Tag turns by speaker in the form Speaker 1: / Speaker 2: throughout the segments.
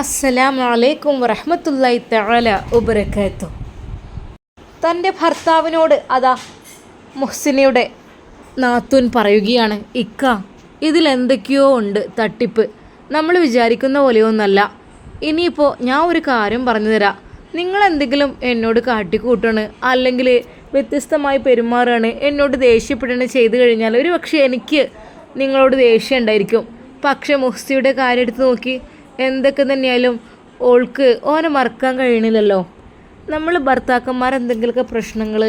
Speaker 1: അസ്സലാമു അലൈക്കും വറഹ്മത്തുള്ളാഹി തആല വബറകാതുഹു. തന്റെ ഭർത്താവിനോട് അതാ മുഹ്സിനയുടെ നാത്തൂൻ പറയുകയാണ് ഇക്ക ഇതിലെന്തൊക്കെയോ ഉണ്ട് തട്ടിപ്പ്. നമ്മൾ വിചാരിക്കുന്ന പോലെയൊന്നല്ല. ഇനിയിപ്പോൾ ഞാൻ ഒരു കാര്യം പറഞ്ഞു തരാം. നിങ്ങൾ എന്തെങ്കിലും എന്നോട് കാട്ടിക്കൂട്ടാണ് അല്ലെങ്കിൽ വ്യത്യസ്തമായി പെരുമാറുകയാണ് എന്നോട് ദേഷ്യപ്പെടണ് ചെയ്തു കഴിഞ്ഞാൽ ഒരു പക്ഷേ എനിക്ക് നിങ്ങളോട് ദേഷ്യം ഉണ്ടായിരിക്കും. പക്ഷേ മുഹ്സിയുടെ കാര്യം എടുത്ത് നോക്കി എന്തൊക്കെ തന്നെയായാലും ഓൾക്ക് ഓനെ മറക്കാൻ കഴിയണില്ലല്ലോ. നമ്മൾ ഭർത്താക്കന്മാർ എന്തെങ്കിലുമൊക്കെ പ്രശ്നങ്ങൾ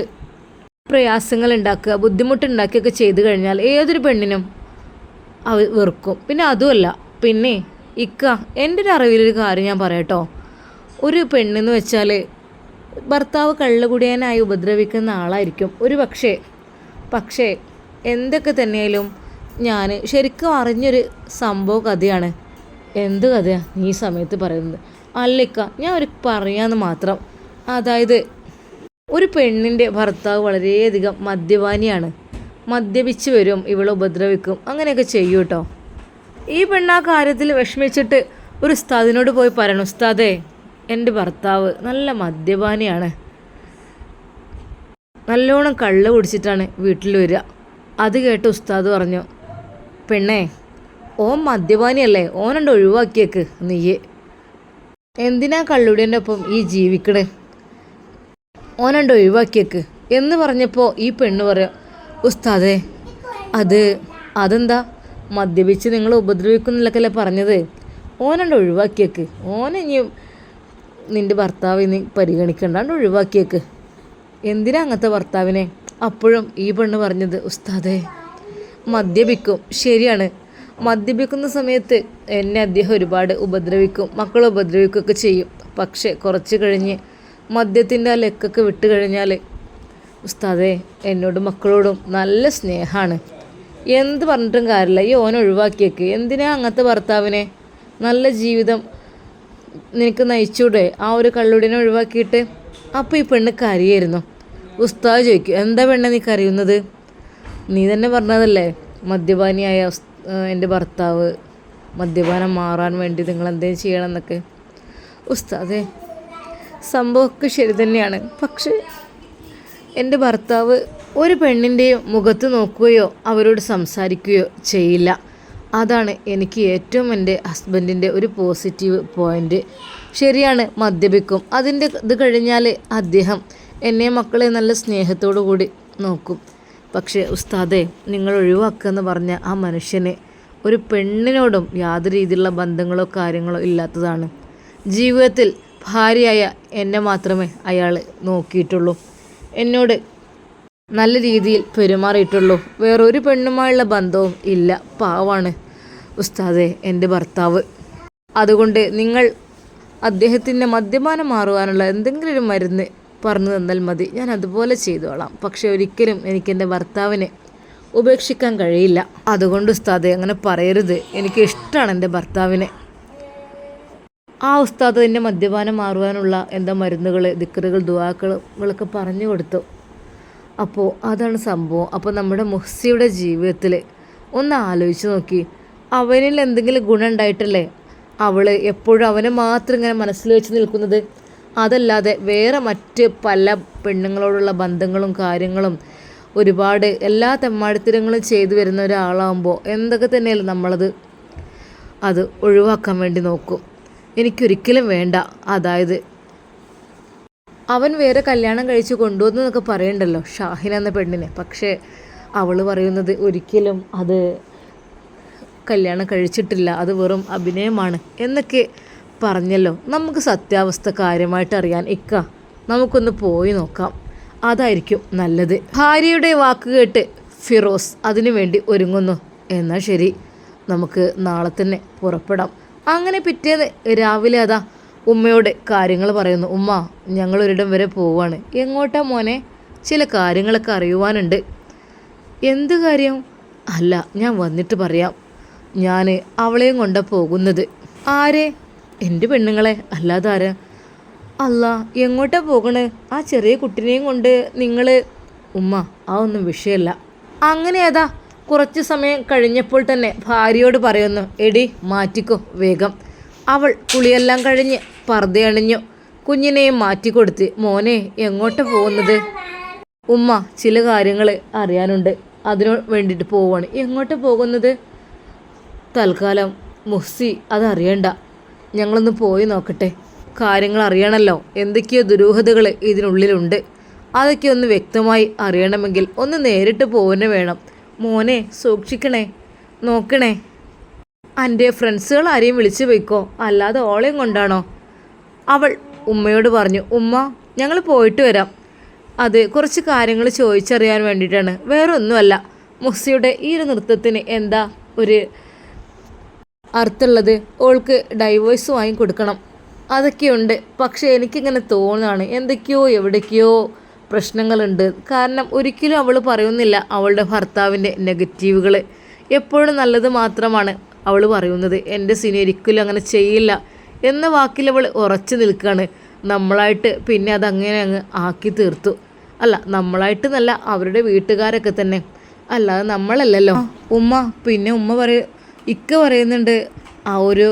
Speaker 1: പ്രയാസങ്ങൾ ഉണ്ടാക്കുക ബുദ്ധിമുട്ടുണ്ടാക്കുകയൊക്കെ ചെയ്തു കഴിഞ്ഞാൽ ഏതൊരു പെണ്ണിനും അവ വെറുക്കും. പിന്നെ അതുമല്ല പിന്നെ ഇക്ക എന്റെ ഒരു അറിവിലൊരു കാര്യം ഞാൻ പറയട്ടോ ഒരു പെണ്ണെന്ന് വെച്ചാൽ ഭർത്താവ് കള്ളുകുടിയാനായി ഉപദ്രവിക്കുന്ന ആളായിരിക്കും. ഒരു പക്ഷേ പക്ഷേ എന്തൊക്കെ തന്നെയാലും ഞാൻ ശരിക്കും അറിഞ്ഞൊരു സംഭവ കഥയാണ്. എന്ത് കഥയാണ് നീ സമയത്ത് പറയുന്നത്? അല്ലിക്ക ഞാൻ ഒരു പറയാന്ന് മാത്രം. അതായത് ഒരു പെണ്ണിന്റെ ഭർത്താവ് വളരെയധികം മദ്യപാനിയാണ്. മദ്യപിച്ച് വരും ഇവളെ ഉപദ്രവിക്കും അങ്ങനെയൊക്കെ ചെയ്യും കേട്ടോ ഈ പെണ്ണ് ആ കാര്യത്തിൽ വിഷമിച്ചിട്ട് ഒരു ഉസ്താദിനോട് പോയി പറയണം ഉസ്താദേ എന്റെ ഭർത്താവ് നല്ല മദ്യപാനിയാണ്. നല്ലോണം കള്ള് കുടിച്ചിട്ടാണ് വീട്ടിൽ വരിക. അത് കേട്ട് ഉസ്താദ് പറഞ്ഞു പെണ്ണേ ഓൻ മദ്യപാനിയല്ലേ? ഓനുണ്ട് ഒഴിവാക്കിയേക്ക് നീയെ. എന്തിനാ കള്ളുടിന്റെ ഒപ്പം ഈ ജീവിക്കണേ? ഓനുണ്ട് ഒഴിവാക്കിയേക്ക്. എന്ന് പറഞ്ഞപ്പോൾ ഈ പെണ്ണ് പറയാം ഉസ്താദേ അത് അതെന്താ? മദ്യപിച്ച് നിങ്ങൾ ഉപദ്രവിക്കുന്നില്ലക്കല്ലേ പറഞ്ഞത്? ഓനുണ്ട് ഒഴിവാക്കിയേക്ക്. ഓനെ ഇനി നിന്റെ ഭർത്താവ് നീ പരിഗണിക്കണ്ടാണ്ട് ഒഴിവാക്കിയേക്ക്. എന്തിനാ അങ്ങനത്തെ ഭർത്താവിനെ? അപ്പോഴും ഈ പെണ്ണ് പറഞ്ഞത് ഉസ്താദേ മദ്യപിക്കും. ശരിയാണ്. മദ്യപിക്കുന്ന സമയത്ത് എന്നെ അദ്ദേഹം ഒരുപാട് ഉപദ്രവിക്കും മക്കളെ ഉപദ്രവിക്കുകയൊക്കെ ചെയ്യും. പക്ഷേ കുറച്ച് കഴിഞ്ഞ് മദ്യത്തിന്റെ ആ ലെക്കൊക്കെ വിട്ട് കഴിഞ്ഞാൽ ഉസ്താദേ എന്നോടും മക്കളോടും നല്ല സ്നേഹമാണ്. എന്ത് പറഞ്ഞിട്ടും കാര്യമില്ല. ഈ ഓനെ ഒഴിവാക്കിയേക്ക് എന്തിനാ അങ്ങനത്തെ ഭർത്താവിനെ നല്ല ജീവിതം നിനക്ക് നയിച്ചൂടെ? ആ ഒരു കള്ളുടിനെ ഒഴിവാക്കിയിട്ട് അപ്പോൾ ഈ പെണ്ണ് കരയായിരുന്നു? ഉസ്താദ് ചോദിക്കും എന്താ പെണ്ണെ നീ കരയുന്നത്? നീ തന്നെ പറഞ്ഞതല്ലേ മദ്യപാനിയായ എന്റെ ഭർത്താവ് മദ്യപാനം മാറാൻ വേണ്ടി നിങ്ങൾ എന്തേലും ചെയ്യണം എന്നൊക്കെ ഉസ്താദേ സംഭവമൊക്കെ ശരി തന്നെയാണ്. പക്ഷേ എന്റെ ഭർത്താവ് ഒരു പെണ്ണിന്റെയും മുഖത്ത് നോക്കുകയോ അവരോട് സംസാരിക്കുകയോ ചെയ്യില്ല. അതാണ് എനിക്ക് ഏറ്റവും എന്റെ ഹസ്ബൻഡിന്റെ ഒരു പോസിറ്റീവ് പോയിന്റ്. ശരിയാണ് മദ്യപിക്കും. അതിന്റെ ഇത് കഴിഞ്ഞാൽ അദ്ദേഹം എന്നെ മക്കളെ നല്ല സ്നേഹത്തോടു കൂടി നോക്കും. പക്ഷേ ഉസ്താദേ നിങ്ങൾ ഒഴിവാക്കുക പറഞ്ഞ ആ മനുഷ്യന് ഒരു പെണ്ണിനോടും യാതൊരു രീതിയിലുള്ള ബന്ധങ്ങളോ കാര്യങ്ങളോ ഇല്ലാത്തതാണ്. ജീവിതത്തിൽ ഭാര്യയായ എന്നെ മാത്രമേ അയാൾ നോക്കിയിട്ടുള്ളൂ. എന്നോട് നല്ല രീതിയിൽ പെരുമാറിയിട്ടുള്ളൂ. വേറൊരു പെണ്ണുമായുള്ള ബന്ധവും ഇല്ല. പാവാണ് ഉസ്താദെ എന്റെ ഭർത്താവ്. അതുകൊണ്ട് നിങ്ങൾ അദ്ദേഹത്തിന്റെ മദ്യപാനം മാറുവാനുള്ള എന്തെങ്കിലും ഒരു മരുന്ന് പറഞ്ഞു തന്നാൽ മതി. ഞാൻ അതുപോലെ ചെയ്തോളാം. പക്ഷേ ഒരിക്കലും എനിക്ക് എന്റെ ഭർത്താവിനെ ഉപേക്ഷിക്കാൻ കഴിയില്ല. അതുകൊണ്ട് ഉസ്താദ് അങ്ങനെ പറയരുത്. എനിക്ക് ഇഷ്ടമാണ് എന്റെ ഭർത്താവിനെ. ആ ഉസ്താദ് എന്റെ മദ്യപാനം മാറുവാനുള്ള എന്താ മരുന്നുകൾ ദിക്കറുകൾ ദുവാക്കളുകളൊക്കെ പറഞ്ഞു കൊടുത്തു. അപ്പോൾ അതാണ് സംഭവം. അപ്പോൾ നമ്മുടെ മുഹ്സിയുടെ ജീവിതത്തിൽ ഒന്ന് ആലോചിച്ച് നോക്കി. അവനിൽ എന്തെങ്കിലും ഗുണം ഉണ്ടായിട്ടല്ലേ? അവൾ എപ്പോഴും അവനെ മാത്രം ഇങ്ങനെ മനസ്സിൽ വെച്ച് നിൽക്കുന്നത്. അതല്ലാതെ വേറെ മറ്റ് പല പെണ്ണുങ്ങളോടുള്ള ബന്ധങ്ങളും കാര്യങ്ങളും ഒരുപാട് എല്ലാ തെമ്മാടിത്തരങ്ങളും ചെയ്തു വരുന്ന ഒരാളാകുമ്പോൾ എന്തൊക്കെ തന്നെയല്ലേ നമ്മളത് അത് ഒഴിവാക്കാൻ വേണ്ടി നോക്കും. എനിക്കൊരിക്കലും വേണ്ട. അതായത് അവൻ വേറെ കല്യാണം കഴിച്ച് കൊണ്ടുവന്നു എന്നൊക്കെ പറയണ്ടല്ലോ ഷാഹിന എന്ന പെണ്ണിനെ. പക്ഷേ അവൾ പറയുന്നത് ഒരിക്കലും അത് കല്യാണം കഴിച്ചിട്ടില്ല. അത് വെറും അഭിനയമാണ്. എന്നൊക്കെ പറഞ്ഞല്ലോ. നമുക്ക് സത്യാവസ്ഥ കാര്യമായിട്ട് അറിയാൻ ഇക്ക നമുക്കൊന്ന് പോയി നോക്കാം. അതായിരിക്കും നല്ലത്. ഭാര്യയുടെ വാക്ക് കേട്ട് ഫിറോസ് അതിനു വേണ്ടി ഒരുങ്ങുന്നു. എന്നാൽ ശരി നമുക്ക് നാളെ തന്നെ പുറപ്പെടാം. അങ്ങനെ പിറ്റേന്ന് രാവിലെ അതാ ഉമ്മയോട് കാര്യങ്ങൾ പറയുന്നു. ഉമ്മ ഞങ്ങൾ ഒരിടം വരെ പോവാണ്. എങ്ങോട്ടാ മോനെ? ചില കാര്യങ്ങളൊക്കെ അറിയുവാനുണ്ട്. എന്ത് കാര്യം? അല്ല ഞാൻ വന്നിട്ട് പറയാം. ഞാൻ അവളെയും കൊണ്ടാണ് പോകുന്നത്. ആരെ? എന്റെ പെണ്ണുങ്ങളെ അല്ലാതെ ആരാ അല്ല എങ്ങോട്ടാ പോകണേ? ആ ചെറിയ കുട്ടിനെയും കൊണ്ട് നിങ്ങൾ ഉമ്മ ആ ഒന്നും വിഷയമല്ല അങ്ങനെ അതാ കുറച്ച് സമയം കഴിഞ്ഞപ്പോൾ തന്നെ ഭാര്യയോട് പറയുന്നു എടി മാറ്റിക്കോ വേഗം. അവൾ കുളിയെല്ലാം കഴിഞ്ഞ് പർദ്ദയണിഞ്ഞു. കുഞ്ഞിനെയും മാറ്റിക്കൊടുത്ത് മോനെ എങ്ങോട്ട് പോകുന്നത്? ഉമ്മ ചില കാര്യങ്ങൾ അറിയാനുണ്ട്. അതിനു വേണ്ടിയിട്ട് പോവാണ്. എങ്ങോട്ട് പോകുന്നത്? തൽക്കാലം മുസ്സി അതറിയണ്ട. ഞങ്ങളൊന്ന് പോയി നോക്കട്ടെ. കാര്യങ്ങൾ അറിയണമല്ലോ എന്തൊക്കെയോ ദുരൂഹതകൾ ഇതിനുള്ളിലുണ്ട്. അതൊക്കെ ഒന്ന് വ്യക്തമായി അറിയണമെങ്കിൽ ഒന്ന് നേരിട്ട് പോവുന്നെ വേണം. മോനെ സൂക്ഷിക്കണേ. നോക്കണേ. എന്റെ ഫ്രണ്ട്സുകൾ ആരെയും വിളിച്ചു പോയിക്കോ? അല്ലാതെ ഓളെയും കൊണ്ടാണോ? അവൾ ഉമ്മയോട് പറഞ്ഞു ഉമ്മ ഞങ്ങൾ പോയിട്ട് വരാം. അത് കുറച്ച് കാര്യങ്ങൾ ചോദിച്ചറിയാൻ വേണ്ടിയിട്ടാണ്. വേറെ ഒന്നുമല്ല മുസ്സിയുടെ ഈ ഒരു നൃത്തത്തിന് എന്താ ഒരു അർത്ഥമുള്ളത് ഓൾക്ക് ഡൈവേഴ്സ് വാങ്ങി കൊടുക്കണം. അതൊക്കെയുണ്ട്. പക്ഷേ എനിക്കിങ്ങനെ തോന്നുകയാണ് എന്തൊക്കെയോ എവിടേക്കോ പ്രശ്നങ്ങളുണ്ട്. കാരണം ഒരിക്കലും അവൾ പറയുന്നില്ല അവളുടെ ഭർത്താവിന്റെ നെഗറ്റീവുകൾ. എപ്പോഴും നല്ലത് മാത്രമാണ് അവൾ പറയുന്നത്. എന്റെ സിനി ഒരിക്കലും അങ്ങനെ ചെയ്യില്ല എന്ന വാക്കിൽ അവൾ ഉറച്ചു നിൽക്കുകയാണ്. നമ്മളായിട്ട് പിന്നെ അതങ്ങനെ അങ്ങ് ആക്കി തീർത്തു. അല്ല നമ്മളായിട്ട് നല്ല അവരുടെ വീട്ടുകാരൊക്കെ തന്നെ. അല്ലാതെ നമ്മളല്ലല്ലോ. ഉമ്മ പിന്നെ ഉമ്മ പറയ ഇക്ക പറയുന്നുണ്ട് ആ ഒരു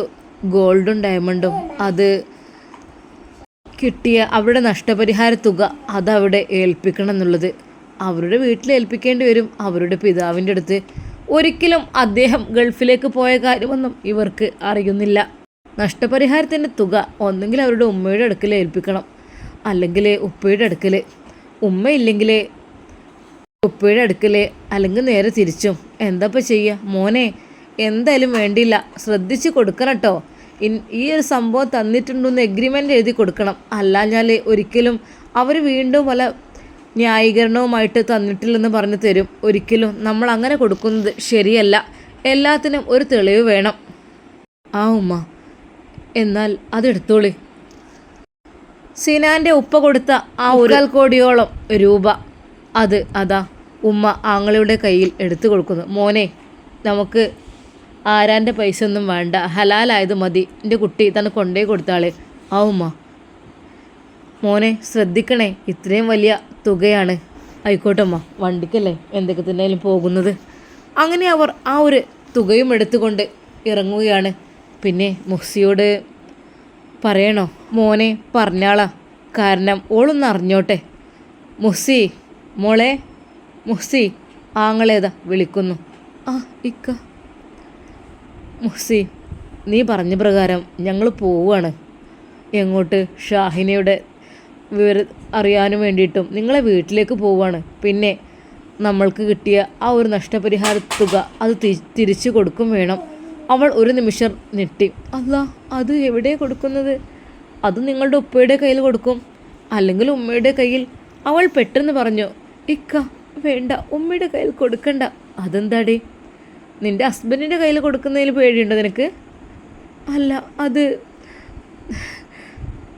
Speaker 1: ഗോൾഡും ഡയമണ്ടും അത് കിട്ടിയ അവരുടെ നഷ്ടപരിഹാര തുക അതവിടെ ഏൽപ്പിക്കണം എന്നുള്ളത്. അവരുടെ വീട്ടിൽ ഏൽപ്പിക്കേണ്ടി വരും അവരുടെ പിതാവിന്റെ അടുത്ത്. ഒരിക്കലും അദ്ദേഹം ഗൾഫിലേക്ക് പോയ കാര്യമൊന്നും ഇവർക്ക് അറിയുന്നില്ല. നഷ്ടപരിഹാരത്തിന്റെ തുക ഒന്നെങ്കിൽ അവരുടെ ഉമ്മയുടെ അടുക്കൽ ഏൽപ്പിക്കണം അല്ലെങ്കിൽ ഉപ്പയുടെ അടുക്കൽ. ഉമ്മയില്ലെങ്കിൽ ഉപ്പയുടെ അടുക്കൽ അല്ലെങ്കിൽ നേരെ തിരിച്ചും. എന്താപ്പോൾ ചെയ്യുക? മോനെ എന്തായാലും വേണ്ടിയില്ല. ശ്രദ്ധിച്ച് കൊടുക്കണം കേട്ടോ ഈ ഒരു സംഭവം തന്നിട്ടുണ്ടെന്ന് എഗ്രിമെന്റ് എഴുതി കൊടുക്കണം. അല്ലാഞ്ഞാൽ ഒരിക്കലും അവർ വീണ്ടും പല ന്യായീകരണവുമായിട്ട് തന്നിട്ടില്ലെന്ന് പറഞ്ഞു തരും. ഒരിക്കലും നമ്മൾ അങ്ങനെ കൊടുക്കുന്നത് ശരിയല്ല. എല്ലാത്തിനും ഒരു തെളിവ് വേണം. ആ ഉമ്മ. എന്നാൽ അതെടുത്തോളി. സിനാന്റെ ഉപ്പ കൊടുത്ത ആ ഒരു കോടിയോളം രൂപ. അത് അതാ ഉമ്മ ആങ്ങളുടെ കയ്യിൽ എടുത്തു കൊടുക്കുന്നു. മോനെ നമുക്ക് ആരാന്റെ പൈസ ഒന്നും വേണ്ട. ഹലാലായത് മതി. എന്റെ കുട്ടി തന്നെ കൊണ്ടേ കൊടുത്താളെ. ആവുമ്മ മോനെ ശ്രദ്ധിക്കണേ. ഇത്രയും വലിയ തുകയാണ്. ആയിക്കോട്ടമ്മ വണ്ടിക്കല്ലേ എന്തൊക്കെ തന്നെയാലും പോകുന്നത്. അങ്ങനെ അവർ ആ ഒരു തുകയും എടുത്തുകൊണ്ട് ഇറങ്ങുകയാണ്. പിന്നെ മുഹ്സിയോട് പറയണോ? മോനെ പറഞ്ഞാളാ. കാരണം ഓളൊന്ന് അറിഞ്ഞോട്ടെ. മുഹ്സി മോളെ. മുഹ്സി ആങ്ങളേതാ വിളിക്കുന്നു. ആ ഇക്ക. മുഹ്സി നീ പറഞ്ഞ പ്രകാരം ഞങ്ങൾ പോവുകയാണ്. എങ്ങോട്ട്? ഷാഹിനയുടെ വിവര അറിയാനും വേണ്ടിയിട്ടും നിങ്ങളെ വീട്ടിലേക്ക് പോവുകയാണ്. പിന്നെ നമ്മൾക്ക് കിട്ടിയ ആ ഒരു നഷ്ടപരിഹാര തുക അത് തിരിച്ചു കൊടുക്കും വേണം. അവൾ ഒരു നിമിഷം ഞെട്ടി. അല്ല അത് എവിടെ കൊടുക്കുന്നത്? അത് നിങ്ങളുടെ ഉപ്പയുടെ കയ്യിൽ കൊടുക്കും. അല്ലെങ്കിൽ ഉമ്മയുടെ കയ്യിൽ? അവൾ പെട്ടെന്ന് പറഞ്ഞു ഇക്ക വേണ്ട ഉമ്മയുടെ കയ്യിൽ കൊടുക്കണ്ട. അതെന്താടി? നിന്റെ ഹസ്ബൻഡിന്റെ കയ്യിൽ കൊടുക്കുന്നതിൽ പേടിയുണ്ടോ നിനക്ക്? അല്ല അത്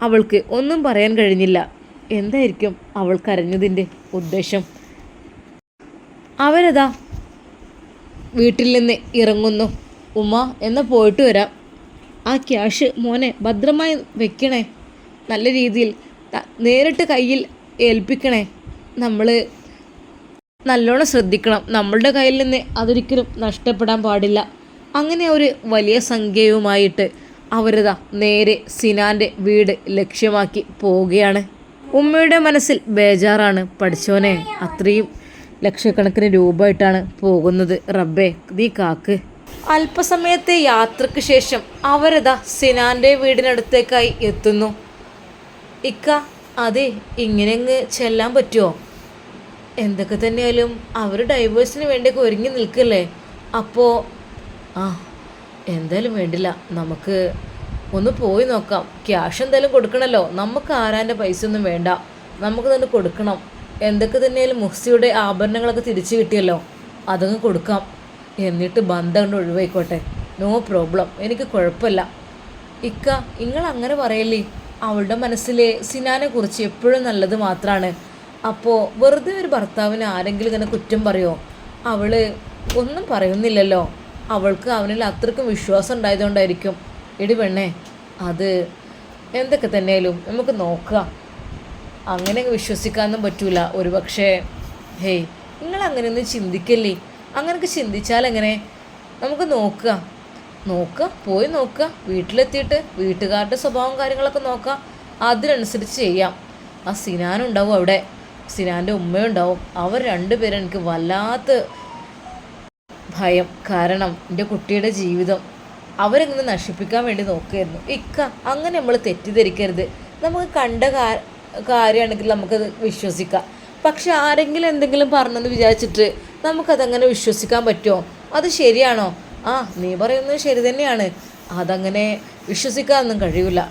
Speaker 1: അവൾക്ക് ഒന്നും പറയാൻ കഴിഞ്ഞില്ല. എന്തായിരിക്കും അവൾ കരഞ്ഞതിന്റെ ഉദ്ദേശം? അവരതാ വീട്ടിൽ നിന്ന് ഇറങ്ങുന്നു. ഉമ്മ എന്നാൽ പോയിട്ട് വരാം. ആ ക്യാഷ് മോനെ ഭദ്രമായി വെക്കണേ. നല്ല രീതിയിൽ നേരിട്ട് കയ്യിൽ ഏൽപ്പിക്കണേ. നമ്മൾ നല്ലോണം ശ്രദ്ധിക്കണം. നമ്മളുടെ കയ്യിൽ നിന്ന് അതൊരിക്കലും നഷ്ടപ്പെടാൻ പാടില്ല. അങ്ങനെ ഒരു വലിയ സംഖ്യയുമായിട്ട് അവരതാ നേരെ സിനാന്റെ വീട് ലക്ഷ്യമാക്കി പോവുകയാണ്. ഉമ്മയുടെ മനസ്സിൽ ബേജാറാണ് പഠിച്ചോനെ അത്രയും ലക്ഷക്കണക്കിന് രൂപയായിട്ടാണ് പോകുന്നത്. റബ്ബേ നീ കാക്ക്. അല്പസമയത്തെ യാത്രയ്ക്ക് ശേഷം അവരതാ സിനാന്റെ വീടിനടുത്തേക്കായി എത്തുന്നു. ഇക്ക അതെ ഇങ്ങനെ ചെല്ലാൻ പറ്റുമോ എന്തൊക്കെ തന്നെയാലും അവർ ഡൈവേഴ്സിന് വേണ്ടിയൊക്കെ ഒരുങ്ങി നിൽക്കല്ലേ? അപ്പോൾ ആ എന്തായാലും വേണ്ടില്ല. നമുക്ക് ഒന്ന് പോയി നോക്കാം. ക്യാഷ് എന്തായാലും കൊടുക്കണമല്ലോ നമുക്ക് ആരാന്റെ പൈസ ഒന്നും വേണ്ട. നമുക്ക് തന്നെ കൊടുക്കണം. എന്തൊക്കെ തന്നെയാലും മുഹ്സിയുടെ ആഭരണങ്ങളൊക്കെ തിരിച്ചു കിട്ടിയല്ലോ. അതങ്ങ് കൊടുക്കാം. എന്നിട്ട് ബന്ധം കൊണ്ട് ഒഴിവായിക്കോട്ടെ. നോ പ്രോബ്ലം എനിക്ക് കുഴപ്പമില്ല. ഇക്ക നിങ്ങൾ അങ്ങനെ പറയല്ലേ? അവളുടെ മനസ്സിലെ സിനാനെ കുറിച്ച് എപ്പോഴും നല്ലത് മാത്രമാണ് അപ്പോൾ വെറുതെ ഒരു ഭർത്താവിന് ആരെങ്കിലും ഇങ്ങനെ കുറ്റം പറയുമോ അവൾ ഒന്നും പറയുന്നില്ലല്ലോ. അവൾക്ക് അവനിൽ അത്രക്കും വിശ്വാസം ഉണ്ടായതുകൊണ്ടായിരിക്കും. എടി പെണ്ണേ അത് എന്തൊക്കെ തന്നെയാലും നമുക്ക് നോക്കുക അങ്ങനെ വിശ്വസിക്കാനൊന്നും പറ്റൂല. ഒരു പക്ഷേ ഹേയ് നിങ്ങൾ അങ്ങനെയൊന്നും ചിന്തിക്കല്ലേ? അങ്ങനെയൊക്കെ ചിന്തിച്ചാൽ എങ്ങനെ? നമുക്ക് നോക്കുക നോക്കുക പോയി നോക്കുക വീട്ടിലെത്തിയിട്ട് വീട്ടുകാരുടെ സ്വഭാവം കാര്യങ്ങളൊക്കെ നോക്കുക അതിനനുസരിച്ച് ചെയ്യാം. ആ സിനാനുണ്ടാവും അവിടെ. സിനാന്റെ ഉമ്മയുണ്ടാവും അവർ രണ്ടുപേരും എനിക്ക് വല്ലാത്ത ഭയം. കാരണം എന്റെ കുട്ടിയുടെ ജീവിതം അവരങ്ങനെ നശിപ്പിക്കാൻ വേണ്ടി നോക്കുകയായിരുന്നു ഇക്ക അങ്ങനെ നമ്മൾ തെറ്റിദ്ധരിക്കരുത്. നമുക്ക് കണ്ട കാര്യമാണെങ്കിൽ നമുക്കത് വിശ്വസിക്കാം. പക്ഷെ ആരെങ്കിലും എന്തെങ്കിലും പറഞ്ഞെന്ന് വിചാരിച്ചിട്ട് നമുക്കതങ്ങനെ വിശ്വസിക്കാൻ പറ്റുമോ? അത് ശരിയാണോ? ആ നീ പറയുന്നത് ശരി തന്നെയാണ്. അതങ്ങനെ വിശ്വസിക്കാനൊന്നും കഴിയില്ല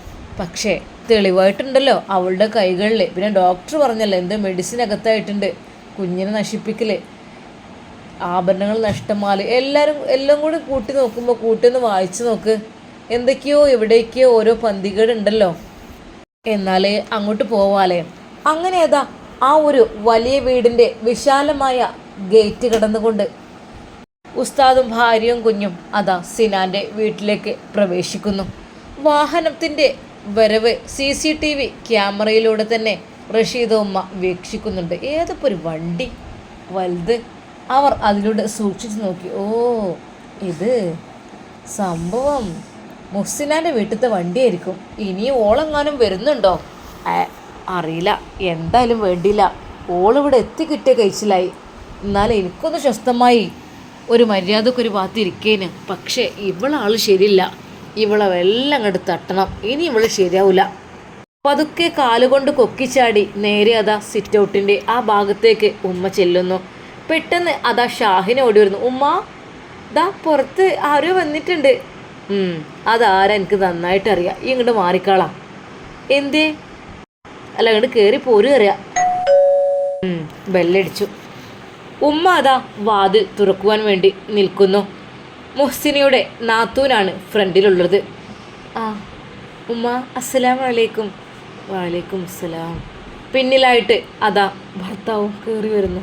Speaker 1: പക്ഷേ തെളിവായിട്ടുണ്ടല്ലോ അവളുടെ കൈകളിൽ പിന്നെ ഡോക്ടർ പറഞ്ഞല്ലോ എന്തോ മെഡിസിൻ അകത്തായിട്ടുണ്ട്. കുഞ്ഞിനെ നശിപ്പിക്കൽ ആഭരണങ്ങൾ നഷ്ടമാൽ. എല്ലാവരും എല്ലാം കൂടി കൂട്ടി നോക്കുമ്പോൾ കൂട്ടിന്ന് വായിച്ചു നോക്ക്. എന്തൊക്കെയോ എവിടേക്കോ ഓരോ പന്തികളുണ്ടല്ലോ എന്നാലേ അങ്ങോട്ട് പോവാലേ. അങ്ങനെ ഏതാ ആ ഒരു വലിയ വീടിന്റെ വിശാലമായ ഗേറ്റ് കടന്നുകൊണ്ട് ഉസ്താദും ഭാര്യയും കുഞ്ഞും അതാ സിനാന്റെ വീട്ടിലേക്ക് പ്രവേശിക്കുന്നു. വാഹനത്തിന്റെ വരവ് സി സി ടി വി ക്യാമറയിലൂടെ തന്നെ റഷീദ ഉമ്മ വീക്ഷിക്കുന്നുണ്ട്. ഏതൊക്കെ ഒരു വണ്ടി? വലുത്. അവർ അതിലൂടെ സൂക്ഷിച്ചു നോക്കി. ഓ ഇത് സംഭവം. മുസ്സിനാന്റെ വീട്ടിലത്തെ വണ്ടിയായിരിക്കും. ഇനി ഓളെങ്ങാനും വരുന്നുണ്ടോ? അറിയില്ല. എന്തായാലും വേണ്ടിയില്ല. ഓളിവിടെ എത്തിക്കിട്ടിയ കഴിച്ചിലായി. എന്നാൽ എനിക്കൊന്ന് സ്വസ്ഥമായി ഒരു മര്യാദക്കൊരു ഭാഗത്തിരിക്കേന് പക്ഷേ ഇവളാൾ ശരിയില്ല. ഇവളെ എല്ലാം അങ്ങോട്ട് തട്ടണം. ഇനി ഇവൾ ശരിയാവില്ല പതുക്കെ കാലുകൊണ്ട് കൊക്കിച്ചാടി നേരെ അതാ സിറ്റ് ഔട്ടിന്റെ ആ ഭാഗത്തേക്ക് ഉമ്മ ചെല്ലുന്നു. പെട്ടെന്ന് അതാ ഷാഹിനെ ഓടി വരുന്നു. ഉമ്മ ദാ പുറത്ത് ആരോ വന്നിട്ടുണ്ട്. അതാരാ എനിക്ക് നന്നായിട്ട് അറിയാം ഈ ഇങ്ങോട്ട് മാറിക്കാളാം. എന്തേ? അല്ല ഇങ്ങോട്ട് കയറി പോരും അറിയാം. ബെല്ലടിച്ചു. ഉമ്മ അതാ വാതിൽ തുറക്കുവാൻ വേണ്ടി നിൽക്കുന്നു. മുഹ്സിനയുടെ നാത്തൂനാണ് ഫ്രണ്ടിലുള്ളത്. ആ ഉമ്മ അസ്സലാം വലൈക്കും വലൈക്കും അസ്സലാം. പിന്നിലായിട്ട് അതാ ഭർത്താവും കയറി വരുന്നു.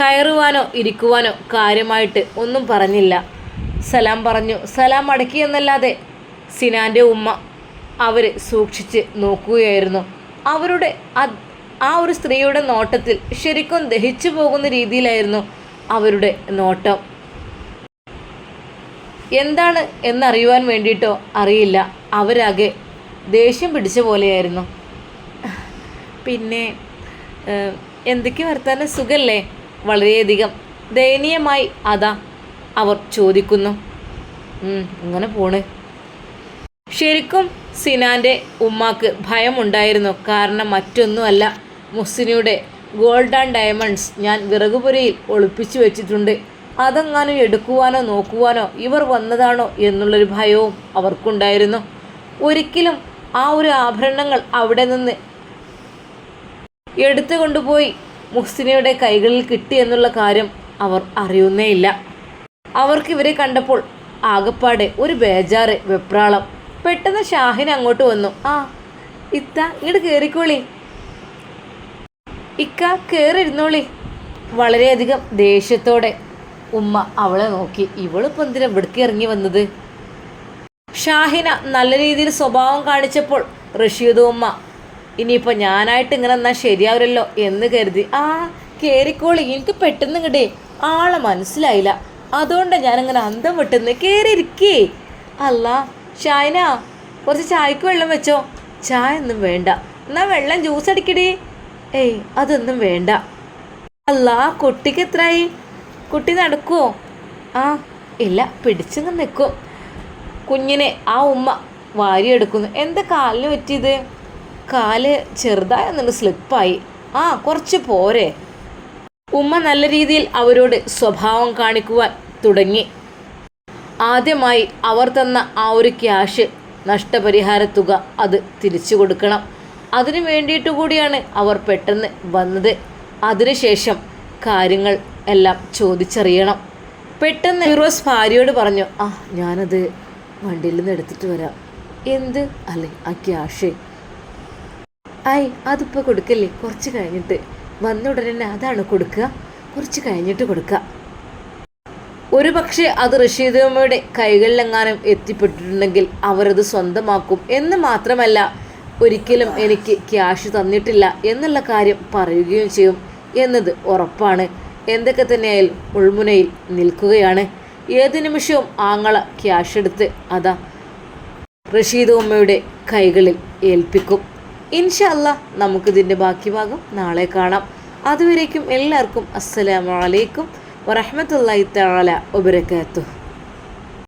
Speaker 1: കയറുവാനോ ഇരിക്കുവാനോ കാര്യമായിട്ട് ഒന്നും പറഞ്ഞില്ല. സലാം പറഞ്ഞു. സലാം അടക്കി എന്നല്ലാതെ സിനാന്റെ ഉമ്മ അവർ സൂക്ഷിച്ച് നോക്കുകയായിരുന്നു. അവരുടെ ആ ഒരു സ്ത്രീയുടെ നോട്ടത്തിൽ ശരിക്കും ദഹിച്ചു പോകുന്ന രീതിയിലായിരുന്നു അവരുടെ നോട്ടം. എന്താണ് എന്നറിയുവാൻ വേണ്ടിയിട്ടോ അറിയില്ല. അവരാകെ ദേഷ്യം പിടിച്ച പോലെയായിരുന്നു. പിന്നെ എന്തൊക്കെ വർത്താനം? സുഖല്ലേ? വളരെയധികം. ദയനീയമായി അതാ അവർ ചോദിക്കുന്നു. അങ്ങനെ പോണ്. ശരിക്കും സിനാന്റെ ഉമ്മാക്ക് ഭയമുണ്ടായിരുന്നു. കാരണം മറ്റൊന്നുമല്ല മുസ്സിനിയുടെ ഗോൾഡ് ആൻഡ് ഡയമണ്ട്സ് ഞാൻ വിറകുപുരയിൽ ഒളിപ്പിച്ചു വെച്ചിട്ടുണ്ട്. അതെങ്ങാനും എടുക്കുവാനോ നോക്കുവാനോ ഇവർ വന്നതാണോ എന്നുള്ളൊരു ഭയവും അവർക്കുണ്ടായിരുന്നു. ഒരിക്കലും ആ ഒരു ആഭരണങ്ങൾ അവിടെ നിന്ന് എടുത്തു കൊണ്ടുപോയി മുഹ്സിനയുടെ കൈകളിൽ കിട്ടി എന്നുള്ള കാര്യം അവർ അറിയുന്നേയില്ല. അവർക്ക് ഇവരെ കണ്ടപ്പോൾ ആകപ്പാടെ ഒരു ബേജാറ് വെപ്രാളം. പെട്ടെന്ന് ഷാഹിൻ അങ്ങോട്ട് വന്നു. ആ ഇത്ത ഇങ്ങോട്ട് കയറിക്കോളി ഇക്ക കയറിയിരുന്നോളി വളരെയധികം ദേഷ്യത്തോടെ ഉമ്മ അവളെ നോക്കി. ഇവളിപ്പോൾ എന്തിനാ ഇവിടേക്ക് ഇറങ്ങി വന്നത്? ഷാഹിന നല്ല രീതിയിൽ സ്വഭാവം കാണിച്ചപ്പോൾ റഷീദ് ഉമ്മ ഇനിയിപ്പോൾ ഞാനായിട്ട് ഇങ്ങനെ എന്നാൽ ശരിയാവില്ലല്ലോ എന്ന് കരുതി. ആ കയറിക്കോളി എനിക്ക് പെട്ടെന്ന് ഇങ്ങടേ ആളെ മനസ്സിലായില്ല. അതുകൊണ്ടാണ് ഞാനിങ്ങനെ അന്തം വിട്ടുന്ന് കയറിയിരിക്കേ അല്ല ഷായന കുറച്ച് ചായക്ക് വെള്ളം വെച്ചോ. ചായ ഒന്നും വേണ്ട. എന്നാൽ വെള്ളം ജ്യൂസ് അടിക്കടി. ഏയ് അതൊന്നും വേണ്ട. അല്ല കുട്ടിക്ക് എത്രയായി കുട്ടി നടക്കുമോ ആ ഇല്ല പിടിച്ചു നിൽക്കും. കുഞ്ഞിനെ ആ ഉമ്മ വാരിയെടുക്കുന്നു. എന്താ കാലിന് പറ്റിയത്? കാൽ ചെറുതായൊന്നുണ്ട് സ്ലിപ്പായി. ആ കുറച്ച് പോരെ. ഉമ്മ നല്ല രീതിയിൽ അവരോട് സ്വഭാവം കാണിക്കുവാൻ തുടങ്ങി. ആദ്യമായി അവർ തന്ന ആ ഒരു ക്യാഷ് നഷ്ടപരിഹാര തുക അത് തിരിച്ചു കൊടുക്കണം. അതിനു വേണ്ടിയിട്ട് കൂടിയാണ് അവർ പെട്ടെന്ന് വന്നത്. അതിനുശേഷം കാര്യങ്ങൾ എല്ലാം ചോദിച്ചറിയണം. പെട്ടെന്ന് ഫിറോസ് ഭാര്യയോട് പറഞ്ഞു ആ ഞാനത് വണ്ടിയിൽ നിന്ന് എടുത്തിട്ട് വരാം. എന്ത്? അല്ലേ ആ ക്യാഷ്. ഐ അതിപ്പോൾ കൊടുക്കല്ലേ? കുറച്ച് കഴിഞ്ഞിട്ട്. വന്ന ഉടനെ അതാണ് കൊടുക്കുക. കുറച്ച് കഴിഞ്ഞിട്ട് കൊടുക്കുക. ഒരു പക്ഷേ അത് റഷീദമ്മയുടെ കൈകളിലെങ്ങാനും എത്തിപ്പെട്ടിട്ടുണ്ടെങ്കിൽ അവരത് സ്വന്തമാക്കും എന്ന് മാത്രമല്ല ഒരിക്കലും എനിക്ക് ക്യാഷ് തന്നിട്ടില്ല എന്നുള്ള കാര്യം പറയുകയും ചെയ്യും എന്നത് ഉറപ്പാണ്. എന്തൊക്കെ തന്നെയായാലും ഉൾമുനയിൽ നിൽക്കുകയാണ്. ഏത് നിമിഷവും ആങ്ങള ക്യാഷ് എടുത്ത് അതാ റഷീദ് ഉമ്മയുടെ കൈകളിൽ ഏൽപ്പിക്കും. ഇൻഷല്ല നമുക്കിതിന്റെ ബാക്കി ഭാഗം നാളെ കാണാം. അതുവരേക്കും എല്ലാവർക്കും അസ്സലാമലൈക്കും വറഹമത്തല്ലായി തആല വബറകാതുഹു.